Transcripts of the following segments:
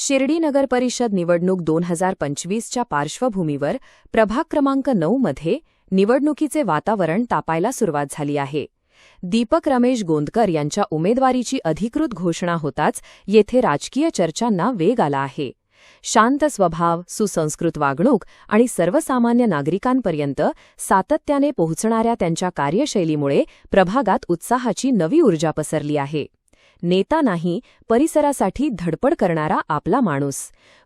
शिर्डी नगर परिषद निवडणूक दोन हजार पंचवीसच्या पार्श्वभूमीवर प्रभाग क्रमांक नऊ मध्ये निवडणुकीचे वातावरण तापायला सुरुवात झाली आहे. दीपक रमेश गोंदकर यांच्या उमेदवारीची अधिकृत घोषणा होताच येथे राजकीय चर्चांना वेग आला आहे. शांत स्वभाव सुसंस्कृत वागणूक आणि सर्वसामान्य नागरिकांपर्यंत सातत्याने पोहोचणाऱ्या त्यांच्या कार्यशैलीमुळे प्रभागात उत्साहाची नवी ऊर्जा पसरली आहे. नेता नाही परिसरासाठी धडपड करणारा आपला माणूस.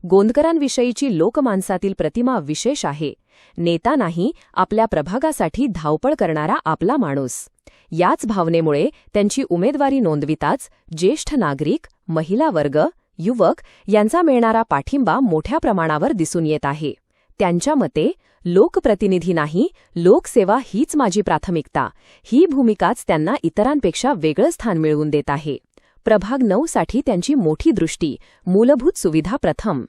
गोंदकरांविषयीची लोकमानसातील प्रतिमा विशेष आहे. नेता नाही आपल्या प्रभागासाठी धावपळ करणारा आपला माणूस. याच भावनेमुळे त्यांची उमेदवारी नोंदविताच ज्येष्ठ नागरिक महिला वर्ग युवक यांचा मिळणारा पाठिंबा मोठ्या प्रमाणावर दिसून येत आहे. त्यांच्या मते लोकप्रतिनिधी नाही लोकसेवा हीच माझी प्राथमिकता. ही भूमिकाच त्यांना इतरांपेक्षा वेगळं स्थान मिळवून देत आहे. प्रभाग नऊ साठी त्यांची मोठी दृष्टी मूलभूत सुविधा प्रथम.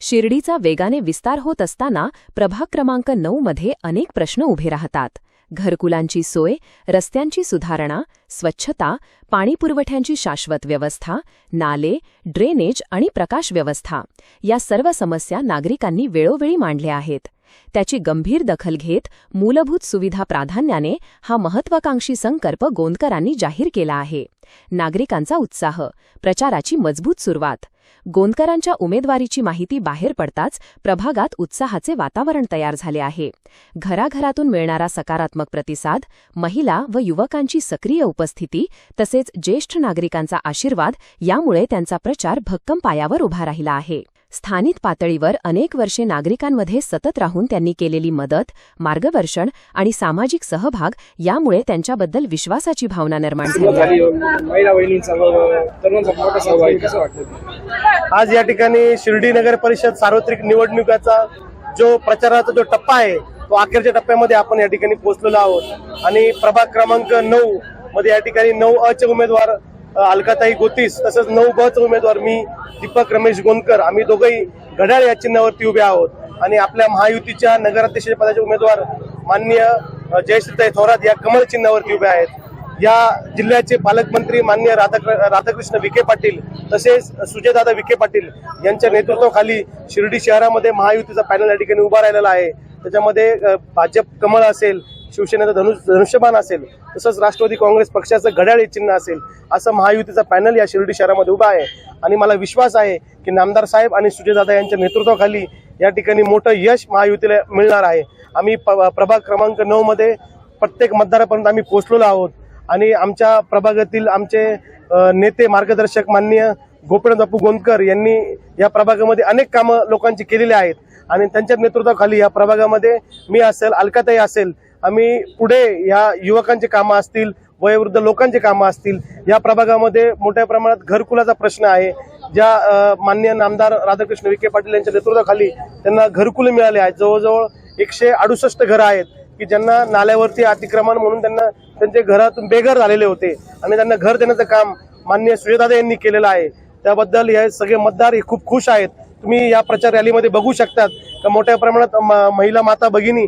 शिर्डीचा वेगाने विस्तार होत असताना प्रभाग क्रमांक नऊ मध्ये अनेक प्रश्न उभे राहतात. घरकुलांची सोय रस्त्यांची सुधारणा स्वच्छता पाणीपुरवठ्यांची शाश्वत व्यवस्था नाले ड्रेनेज आणि प्रकाश व्यवस्था या सर्व समस्या नागरिकांनी वेळोवेळी मांडल्या आहेत. त्याची गंभीर दखल घेत मूलभूत सुविधा प्राधान्याने हा महत्वाकांक्षी संकल्प गोंदकरांनी जाहीर केला आहे. नागरिकांचा उत्साह प्रचाराची मजबूत सुरुवात गोंदकरांच्या उमेदवारीची माहिती बाहेर पडताच प्रभागात उत्साहाचे वातावरण तयार झाले आहे. घराघरातून मिळणारा सकारात्मक प्रतिसाद महिला व युवकांची सक्रिय उपस्थिती तसेच ज्येष्ठ नागरिकांचा आशीर्वाद यामुळे त्यांचा प्रचार भक्कम पायावर उभा राहिला आहे. स्थानिक पातळीवर अनेक वर्षे नागरिकांमध्ये सतत राहून त्यांनी केलेली मदत मार्गदर्शन आणि सामाजिक सहभाग यामुळे त्यांच्याबद्दल विश्वासाची भावना निर्माण झाली. आज या ठिकाणी शिर्डी नगर परिषद सार्वत्रिक निवडणुकाचा जो प्रचाराचा जो टप्पा आहे तो अखेरच्या टप्प्यामध्ये आपण या ठिकाणी पोहोचलेलो आहोत. आणि प्रभाग क्रमांक नऊ मध्ये या ठिकाणी नऊ अ चे उमेदवार अलकाताई गोतीस तसंच नऊ ब उमेदवार मी दीपक रमेश गोंदकर. आम्ही दोघंही घड्याळ या चिन्हावरती उभे आहोत. आणि आपल्या महायुतीच्या नगराध्यक्ष पदाचे उमेदवार माननीय जयश्रीताई थोरात या कमळ चिन्हावरती उभे आहेत. या जिल्ह्याचे पालकमंत्री मान्य राधाकृ- राधाकृष्ण विखे पाटील तसेच सुजयदादा विखे पाटील यांच्या नेतृत्वाखाली शिर्डी शहरामध्ये महायुतीचा पॅनल या ठिकाणी उभा राहिलेला आहे. त्याच्यामध्ये भाजप कमळ असेल शिवसेनेचं धनु धनुष्यबाण असेल तसंच राष्ट्रवादी काँग्रेस पक्षाचं घड्याळ चिन्ह असेल असं महायुतीचा पॅनल या शिर्डी शहरामध्ये उभा आहे. आणि मला विश्वास आहे की नामदार साहेब आणि सुजयदादा यांच्या नेतृत्वाखाली या ठिकाणी मोठं यश महायुतीला मिळणार आहे. आम्ही प- प्रभाग क्रमांक नऊमध्ये प्रत्येक मतदारापर्यंत आम्ही पोचलेलो आहोत. आणि आमच्या प्रभागातील आमचे नेते मार्गदर्शक माननीय गोपीनाथ बापू गोंदकर यांनी या प्रभागामध्ये अनेक कामं लोकांची केलेली आहेत. आणि त्यांच्या नेतृत्वाखाली या प्रभागामध्ये मी असेल अलकाताई असेल आम्ही पुढे ह्या युवकांची कामं असतील वयोवृद्ध लोकांची कामं असतील या प्रभागामध्ये मोठ्या प्रमाणात घरकुलाचा प्रश्न आहे. ज्या मान्य माननीय नामदार राधाकृष्ण विखे पाटील यांच्या नेतृत्वाखाली त्यांना घरकुल मिळाले आहेत. जवळजवळ एकशे अडुसष्ट घरं आहेत की ज्यांना नाल्यावरती अतिक्रमण म्हणून त्यांना त्यांचे घरातून बेघर झालेले होते आणि त्यांना घर देण्याचं काम माननीय सुजयदादा यांनी केलेलं आहे. त्याबद्दल हे सगळे मतदार हे खूप खुश आहेत. तुम्ही या प्रचार रॅलीमध्ये बघू शकतात का मोठ्या प्रमाणात महिला माता भगिनी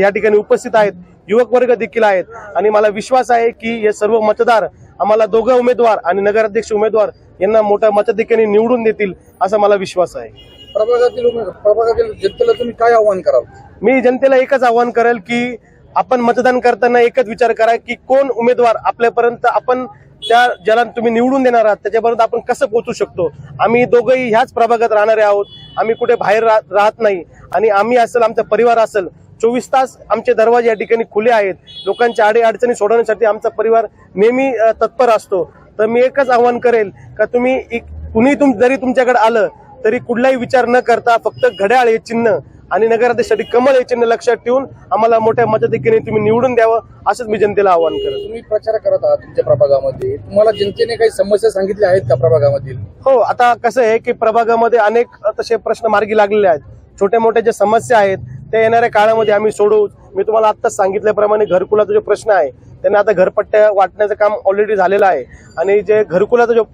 या- ठिकाणी उपस्थित आहेत युवक वर्ग देखील आहेत. आणि मला विश्वास आहे की हे सर्व मतदार आम्हाला दोघं उमेदवार आणि नगराध्यक्ष उमेदवार यांना मोठ्या मताधिक्याने निवडून देतील असा मला विश्वास आहे. प्रभागातील प्रभागातील जनतेला तुम्ही काय आव्हान कराल? मी जनतेला एकच आवाहन करेल की आपण मतदान करताना एकच विचार करा की कोण उमेदवार आपल्यापर्यंत आपण त्या ज्याला तुम्ही निवडून देणार आहात त्याच्यापर्यंत आपण कसं पोहोचू शकतो? आम्ही दोघंही ह्याच प्रभागात राहणारे आहोत. आम्ही कुठे बाहेर राहत नाही. आणि आम्ही असेल आमचा परिवार असेल चोवीस तास आमचे दरवाजे या ठिकाणी खुले आहेत. लोकांच्या आडे अडचणी सोडवण्यासाठी आमचा परिवार नेहमी तत्पर असतो. तर मी एकच आवाहन करेल का तुम्ही एक- कुणी तुम जरी तुमच्याकडे आलं तरी कुठलाही विचार न करता फक्त घड्याळ हे चिन्ह आणि नगराध्यक्षासाठी कमळ हे चिन्ह लक्षात ठेवून आम्हाला मोठ्या मताधिक्याने तुम्ही निवडून द्यावं असंच मी जनतेला आवाहन करेल तुम्ही प्रचार करत आहात तुमच्या प्रभागामध्ये. तुम्हाला जनतेने काही समस्या सांगितल्या आहेत का प्रभागामधील? हो आता कसं आहे की प्रभागामध्ये अनेक तसे प्रश्न मार्गी लागलेले आहेत. छोट्या मोठ्या ज्या समस्या आहेत त्या येणाऱ्या काळामध्ये आम्ही सोडवू. मी तुम्हाला आत्ताच सांगितल्याप्रमाणे घरकुलाचा जो प्रश्न आहे त्यांना आता घरपट्ट्या वाटण्याचं काम ऑलरेडी झालेलं आहे. आणि जे घरकुलाचा जो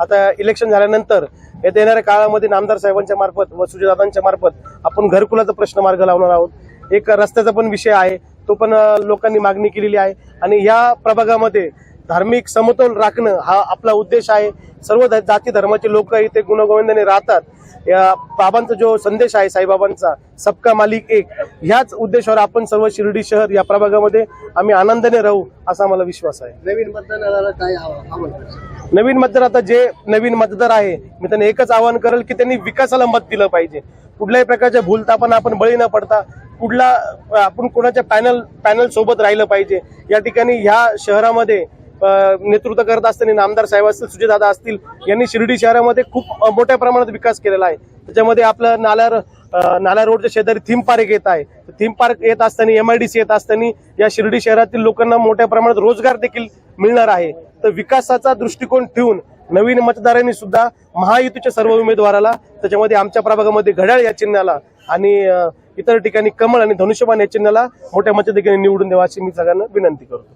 आता इलेक्शन झाल्यानंतर येत्या येणाऱ्या काळामध्ये नामदार साहेबांच्या मार्फत व सुजयदादांच्या मार्फत आपण घरकुलाचा प्रश्न मार्ग लावणार आहोत. एक रस्त्याचा पण विषय आहे तो पण लोकांनी मागणी केलेली आहे आणि या प्रभागामध्ये धार्मिक समतोल राखणं हा आपला उद्देश आहे. सर्व जाती धर्माचे लोक इथे गुणगोविंदाने राहतात. या बाबांचा जो संदेश आहे साईबाबांचा सबका मालिक एक ह्याच उद्देशावर आपण सर्व शिर्डी शहर या प्रभागामध्ये आम्ही आनंदाने राहू असा मला विश्वास आहे. नवीन मतदानाला काय हवं नवीन मतदार आता जे नवीन मतदार आहे मी त्यांना एकच आवाहन करेल की त्यांनी विकासाला मत दिलं पाहिजे. कुठल्याही प्रकारच्या भूलतापांना आपण बळी न पडता कुठला आपण कोणाच्या पॅनल पॅनल सोबत राहिलं पाहिजे. या ठिकाणी ह्या शहरामध्ये नेतृत्व करत असताना आमदार साहेब असतील सुजयदादा असतील यांनी शिर्डी शहरामध्ये खूप मोठ्या प्रमाणात विकास केलेला आहे. त्याच्यामध्ये आपलं नाल्यार नाल्या रोडच्या शेजारी थीम पार्क येत आहे. थीम पार्क येत असताना एमआयडीसी येत असताना या शिर्डी शहरातील लोकांना मोठ्या प्रमाणात रोजगार देखील मिळणार आहे. तर विकासाचा दृष्टिकोन ठेवून नवीन मतदारांनी सुद्धा महायुतीच्या सर्व उमेदवाराला त्याच्यामध्ये आमच्या प्रभागामध्ये घड्याळ या चिन्हाला आणि इतर ठिकाणी कमळ आणि धनुष्यबाण या चिन्हाला मोठ्या मतदेखील निवडून द्यावा अशी मी सगळ्यांना विनंती करतो.